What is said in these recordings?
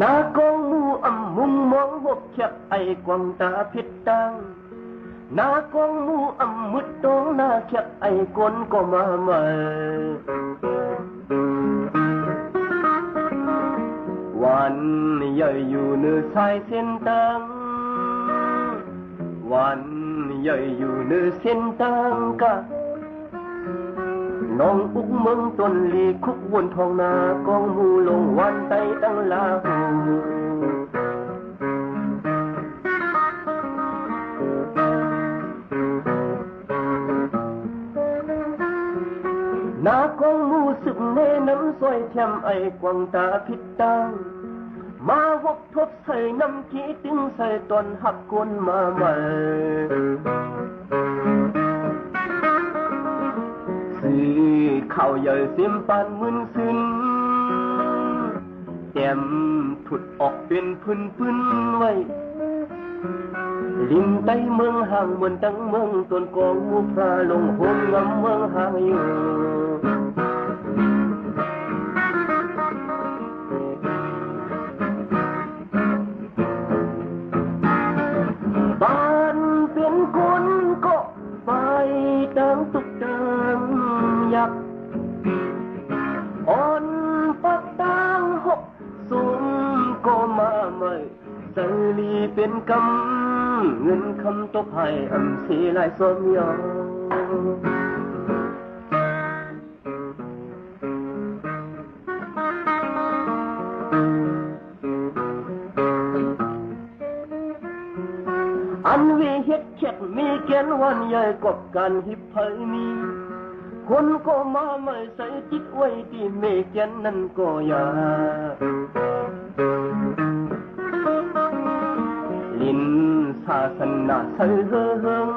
นากองมูอ่ำมุงมองหกเขียบไอกวางตาพิดตังนากองมูอ่ำมุดตองนาเขียบไอกวนก็มาใหม่วันใหญ่อยู่เนื้อสายเส้นตังวันใหญ่อยู่เนื้อเส้นตังกะ น้องอุกเมืองต้นลีคุกวนทองนากองมูลงวันไตตั้งลาหูนากองมูสึกเนน้ำซอยแถมไอกวางตาพิดตังมาวกทบใส่น้ำขี้ตึงใส่ตอนหักกวนมาใหม่ ข้าใหญ่เสียมปานมึนซึนแต้มถุดออกเป็นพื้นพื้นไว้ลิงไต้เมืองห่างเหมือนตั้งเมืองต้นกองมูพระลงหงงำเมืองห่างอยู่บ้านเป็นคนก็ไปตั้งตุกตังยัก ใส่ลีเป็นกำเงินคำตกให้อำสีลายสมยองอันวีเฮ็ดเข็ดมีเกณฑ์วันใหญ่กบกันหิบไผมีคนก็มาไม่ใส่จิตไว้ที่เมเกณฑ์นั้นก็อยา ลินศาสนาใส่เฮิง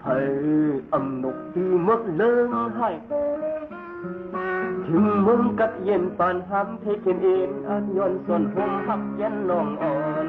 ไผอำนกที่มักเลิงให้ถึงมึงกัดเย็นปานห้ำเทเกนเอ็นอันย้อนส่วนหมหักเย็นนองอ่อน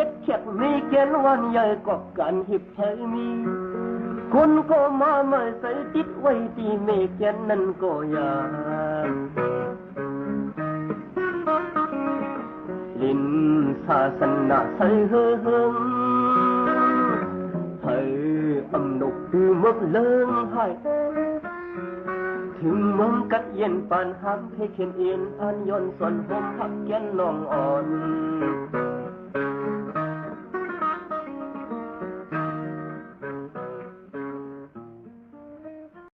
เฮ็ดเข็ดมีเกณฑ์วันใหญ่กอบกันหิบไทยมีคนก็มาไม่ใส่ติดไว้ที่เมเกณฑ์นั้นก็อยากลินศาสนาใส่เฮิงให้อำนกคือมักเลิงให้ถึงมึงกัดเย็นปานห้ำเพเข็นเอ็นอันย้อนส่วนหมหักแกนน้องอ่อน